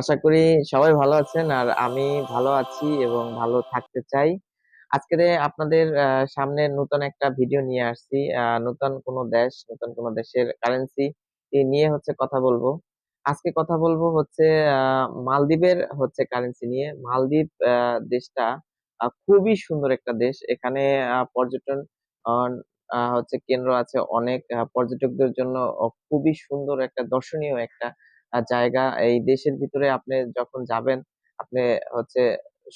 আশা করি সবাই ভালো আছেন আর আমি ভালো আছি এবং ভালো থাকতে চাই। আজকে আপনাদের সামনে নতুন একটা ভিডিও নিয়ে আসছি। নতুন কোনো দেশ, নতুন কোনো দেশের কারেন্সি নিয়ে হচ্ছে কথা বলব। আজকে কথা বলব হচ্ছে মালদ্বীপের হচ্ছে কারেন্সি নিয়ে। মালদ্বীপ দেশটা খুবই সুন্দর একটা দেশ। এখানে পর্যটন হচ্ছে কেন্দ্র আছে অনেক। পর্যটকদের জন্য খুবই সুন্দর একটা দর্শনীয় একটা জায়গা। এই দেশের ভিতরে আপনি যখন যাবেন, আপনি হচ্ছে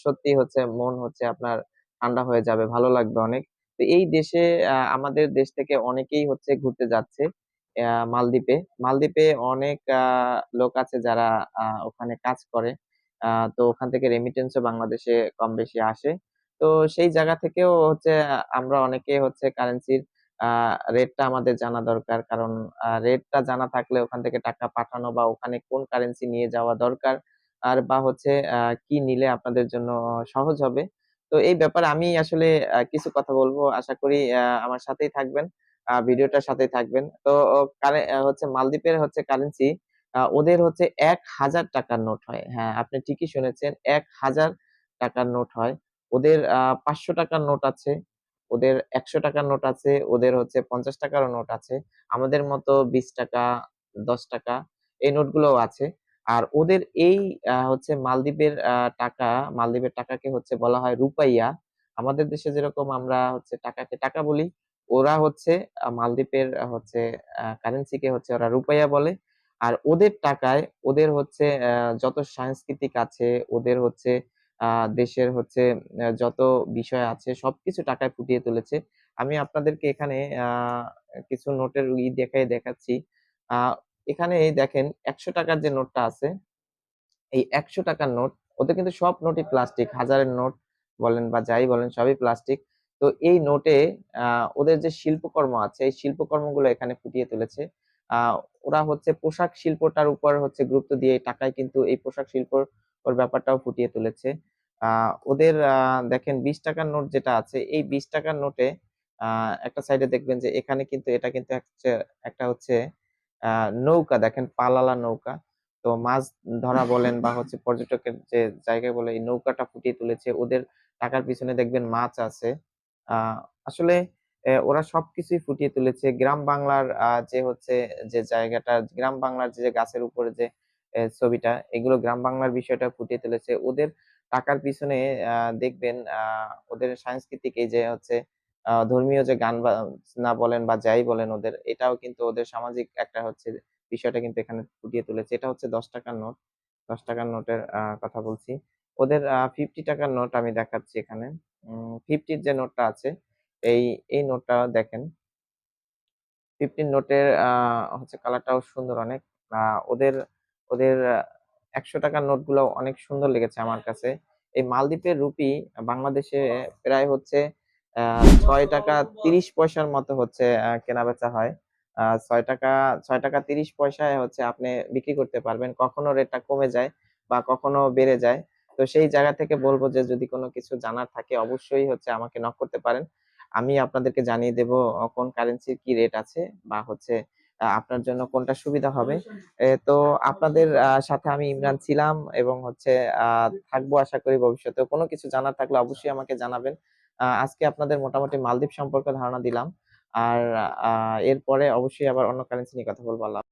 সত্যি হচ্ছে মন হচ্ছে আপনার ঠান্ডা হয়ে যাবে, ভালো লাগবে অনেক। তো এই দেশে আমাদের দেশ থেকে অনেকেই হচ্ছে ঘুরতে যাচ্ছে মালদ্বীপে। মালদ্বীপে অনেক লোক আছে যারা ওখানে কাজ করে। তো ওখান থেকে রেমিটেন্স ও বাংলাদেশে কম বেশি আসে। তো সেই জায়গা থেকেও হচ্ছে আমরা অনেকে হচ্ছে কারেন্সির রেটটা আমাদের জানা দরকার। কারণ রেটটা জানা থাকলে ওখান থেকে টাকা পাঠানো বা ওখানে কোন কারেন্সি নিয়ে যাওয়া দরকার আর বা হচ্ছে কি নিলে আপনাদের জন্য সহজ হবে। তো এই ব্যাপারে আমি আসলে কিছু কথা বলব। আশা করি আমার সাথেই থাকবেন। ভিডিওটার সাথেই থাকবেন। তো হচ্ছে মালদ্বীপের হচ্ছে কারেন্সি ওদের হচ্ছে এক হাজার টাকার নোট হয়। হ্যাঁ, আপনি ঠিকই শুনেছেন এক হাজার টাকার নোট হয়। ওদের আ ৳৫০০ র নোট আছে, ওদের একশো টাকার নোট আছে, ওদের হচ্ছে ৳৫০ রও নোট আছে। আমাদের মতো ৳২০, ৳১০ এই নোটগুলোও আছে। আর ওদের এই হচ্ছে মালদ্বীপের টাকা, মালদ্বীপের টাকাকে হচ্ছে বলা হয় রুপাইয়া। আমাদের দেশে যেরকম আমরা হচ্ছে টাকাকে টাকা বলি, ওরা হচ্ছে মালদ্বীপের হচ্ছে কারেন্সিকে হচ্ছে ওরা রুপাইয়া বলে। আর ওদের টাকায় ওদের হচ্ছে যত সাংস্কৃতিক আছে, ওদের হচ্ছে দেশের হচ্ছে যত বিষয় আছে সবকিছু টাকায় ফুটিয়ে তুলেছে। আমি আপনাদেরকে এখানে কিছু নোটের ই দেখায়ে দেখাচ্ছি। এখানে দেখেন ৳১০০ র যে নোটটা আছে, এই ৳১০০ র নোট, ওদের কিন্তু সব নোটই প্লাস্টিক। হাজারের নোট বলেন বা যাই বলেন সবই প্লাস্টিক। তো এই নোটে ওদের যে শিল্পকর্ম আছে, এই শিল্পকর্মগুলো এখানে ফুটিয়ে তুলেছে। ওরা হচ্ছে পোশাক শিল্পটার উপর হচ্ছে গুরুত্ব দিয়ে টাকায় কিন্তু এই পোশাক শিল্পর ওর ব্যাপারটাও ফুটিয়ে তুলেছে। ওদের দেখেন বিশ টাকার নোট যেটা আছে, এই বিশ টাকার নোটে একটা সাইডে দেখবেন যে এখানে কিন্তু এটা কিন্তু একটা হচ্ছে নৌকা দেখেন পালালা নৌকা। তো মাছ ধরা বলেন বা হচ্ছে পর্যটকের যে জায়গায় বলে এই নৌকাটা ফুটিয়ে তুলেছে। ওদের টাকার পিছনে দেখবেন মাছ আছে। আসলে ওরা সবকিছুই ফুটিয়ে তুলেছে। গ্রাম বাংলার যে হচ্ছে যে জায়গাটা, গ্রাম বাংলার যে গাছের উপরে যে ছবিটা, এগুলো গ্রাম বাংলার বিষয়টা ফুটিয়ে তুলেছে। ওদের টাকার পিছনে দেখবেন ওদের সাংস্কৃতিক এই যে হচ্ছে ধর্মীয় যে গান না বলেন বা যাই বলেন ওদের, এটাও কিন্তু ওদের সামাজিক একটা হচ্ছে বিষয়টা কিন্তু এখানে ফুটিয়ে তুলেছে। এটা হচ্ছে দশ টাকার নোট। দশ টাকার নোটের কথা বলছি। ওদের ফিফটি টাকার নোট আমি দেখাচ্ছি এখানে। ৫০ যে নোটটা আছে, এই, এই নোটটা দেখেন। ৫০ নোটের হচ্ছে কালারটাও সুন্দর অনেক। ওদের, ওদের ৳১০০ র নোটগুলো অনেক সুন্দর লেগেছে আমার কাছে। এই মালদ্বীপের রুপি বাংলাদেশে প্রায় হচ্ছে ছয় টাকা তিরিশ পয়সার মতো হচ্ছে, আ, কেনাবেচা হয়। ছয় টাকা ছয় টাকা তিরিশ পয়সায় হচ্ছে আপনি বিক্রি করতে পারবেন। কখনো রেটটা কমে যায় বা কখনো বেড়ে যায়। তো সেই জায়গা থেকে বলব যে, যদি কোনো কিছু জানার থাকে অবশ্যই হচ্ছে আমাকে নক করতে পারেন। আমি আপনাদেরকে জানিয়ে দেব কোন কারেন্সির কি রেট আছে বা হচ্ছে আপনার জন্য কোনটা সুবিধা হবে। তো আপনাদের সাথে আমি ইমরান ছিলাম এবং হচ্ছে থাকব আশা করি ভবিষ্যতে কোনো কিছু জানার থাকলে অবশ্যই আমাকে জানাবেন। আজকে আপনাদের মোটামুটি মালদ্বীপ সম্পর্কে ধারণা দিলাম। আর এরপরে অবশ্যই আবার অন্য কারেন্সি নিয়ে কথা বলব, আল্লাহ